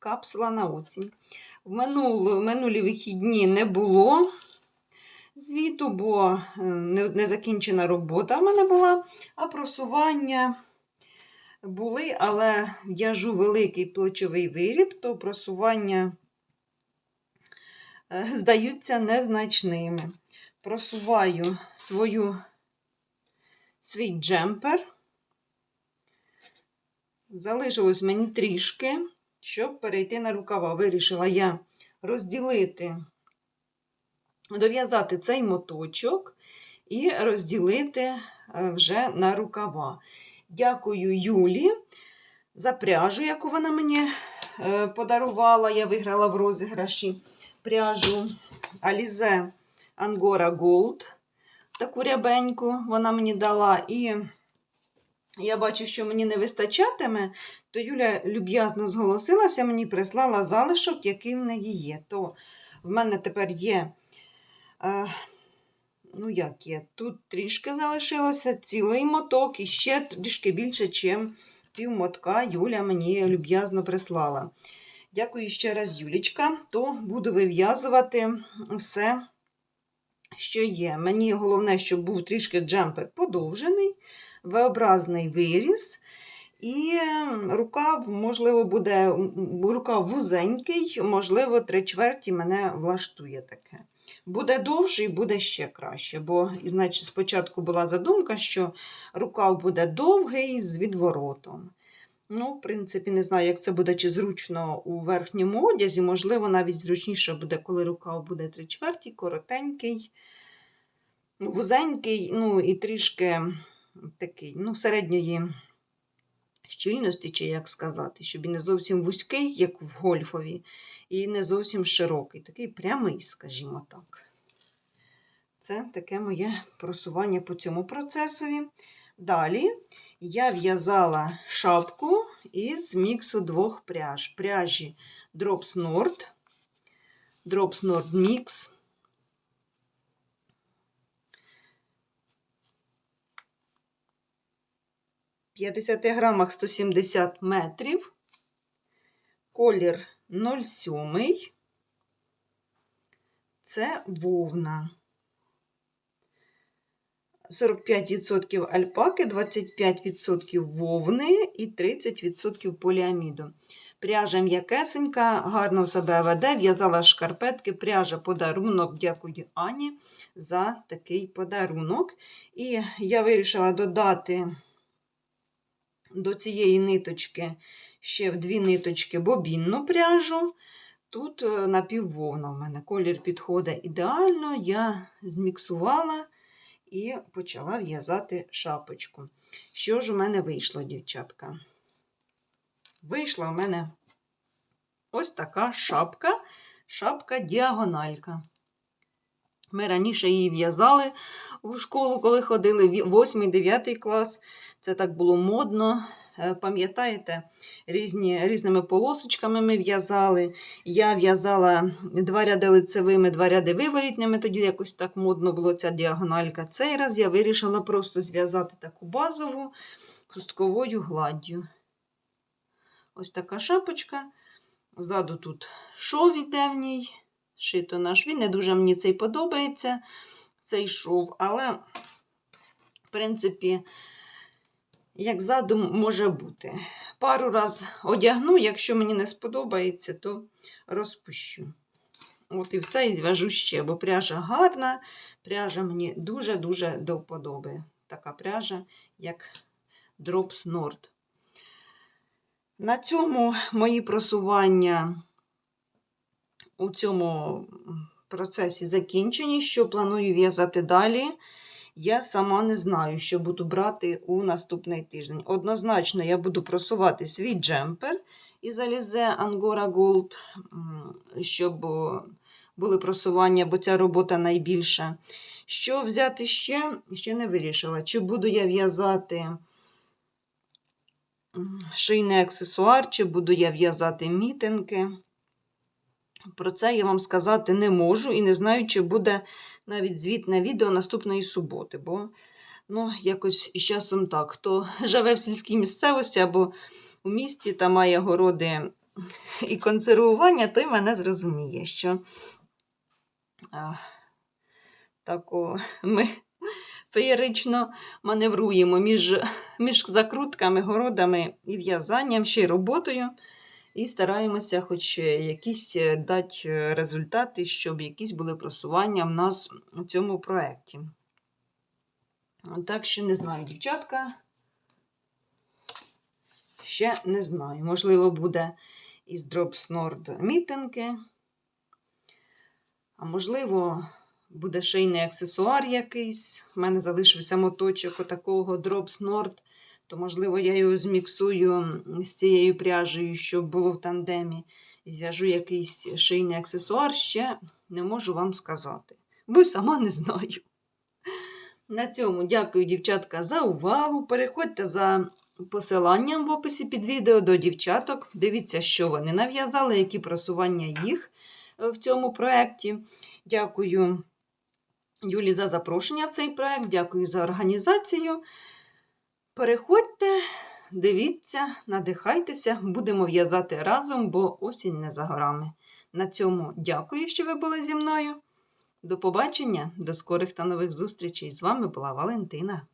капсула на осінь. В минулі, минулі вихідні не було звіту, бо е, не, не закінчена робота в мене була, а просування були, але в'яжу великий плечовий виріб, то просування е, здаються незначними. Просуваю свою, свій джемпер. Залишилось мені трішки, щоб перейти на рукава. Вирішила я розділити, дов'язати цей моточок і розділити е, вже на рукава. Дякую Юлі за пряжу, яку вона мені е, подарувала. Я виграла в розіграші пряжу Alize Angora Gold. Таку рябеньку вона мені дала. І я бачу, що мені не вистачатиме, то Юля люб'язно зголосилася, мені прислала залишок, який в неї є. То в мене тепер є, е, ну як є, тут трішки залишилося цілий моток і ще трішки більше, ніж півмотка Юля мені люб'язно прислала. Дякую ще раз, Юлічка, то буду вив'язувати все, що є. Мені головне, щоб був трішки джемпер подовжений. V-образний виріз. І рукав, можливо, буде рукав вузенький, можливо, три чверті мене влаштує таке. Буде довший, буде ще краще. Бо, значить, спочатку була задумка, що рукав буде довгий з відворотом. Ну, в принципі, не знаю, як це буде чи зручно у верхньому одязі. Можливо, навіть зручніше буде, коли рукав буде три чверті, коротенький, вузенький, ну і трішки такий, ну, середньої щільності, чи як сказати, щоб і не зовсім вузький, як в гольфові, і не зовсім широкий, такий прямий, скажімо так. Це таке моє просування по цьому процесові. Далі я в'язала шапку із міксу двох пряж. Пряжі Drops Nord, Drops Nord Mix. 50 грамах 170 метрів, колір 07. Це вовна. 45% альпаки, 25% вовни і 30% поліаміду. Пряжа м'якесенька, гарно себе веде, в'язала шкарпетки, пряжа подарунок, дякую Ані за такий подарунок. І я вирішила додати до цієї ниточки ще в дві ниточки бобінну пряжу. Тут е, напіввовна в мене колір підходить ідеально, я зміксувала і почала в'язати шапочку. Що ж у мене вийшло, дівчатка? Вийшла в мене ось така шапка, шапка-діагональка. Ми раніше її в'язали в школу, коли ходили 8-9 клас. Це так було модно. Е, пам'ятаєте, різні, різними полосочками ми в'язали. Я в'язала два ряди лицевими, два ряди виворітними, тоді якось так модно було ця діагональка. Цей раз я вирішила просто зв'язати таку базову хустковою гладдю. Ось така шапочка. Ззаду тут шов іде в ній шито на шві. Не дуже мені цей подобається, цей шов, але, в принципі, як задум може бути. Пару раз одягну, якщо мені не сподобається, то розпущу. От і все, і зв'яжу ще, бо пряжа гарна, пряжа мені дуже-дуже до вподоби. Така пряжа, як Drops Nord. На цьому мої просування у цьому процесі закінчені. Що планую в'язати далі, я сама не знаю, що буду брати у наступний тиждень. Однозначно, я буду просувати свій джемпер із Alize Angora Gold, щоб були просування, бо ця робота найбільша. Що взяти ще, ще не вирішила. Чи буду я в'язати шийний аксесуар, чи буду я в'язати мітинки. Про це я вам сказати не можу і не знаю, чи буде навіть звітне відео наступної суботи, бо ну, якось з часом так. Хто живе в сільській місцевості або у місті та має городи і консервування, той мене зрозуміє, що а, тако ми феєрично маневруємо між, між закрутками, городами і в'язанням, ще й роботою. І стараємося хоч якісь е, дати е, результати, щоб якісь були просування в нас у цьому проєкті. Так що не знаю, дівчатка. Ще не знаю. Можливо, буде із Drops Nord мітинги. А можливо, буде шийний аксесуар якийсь. У мене залишився моточок отакого Drops Nord. То, можливо, я його зміксую з цією пряжею, щоб було в тандемі. І зв'яжу якийсь шийний аксесуар, ще не можу вам сказати. Бо сама не знаю. На цьому дякую, дівчатка, за увагу. Переходьте за посиланням в описі під відео до дівчаток. Дивіться, що вони нав'язали, які просування їх е, в цьому проєкті. Дякую Юлі за запрошення в цей проєкт, дякую за організацію. Переходьте, дивіться, надихайтеся, будемо в'язати разом, бо осінь не за горами. На цьому дякую, що ви були зі мною. До побачення, до скорих та нових зустрічей. З вами була Валентина.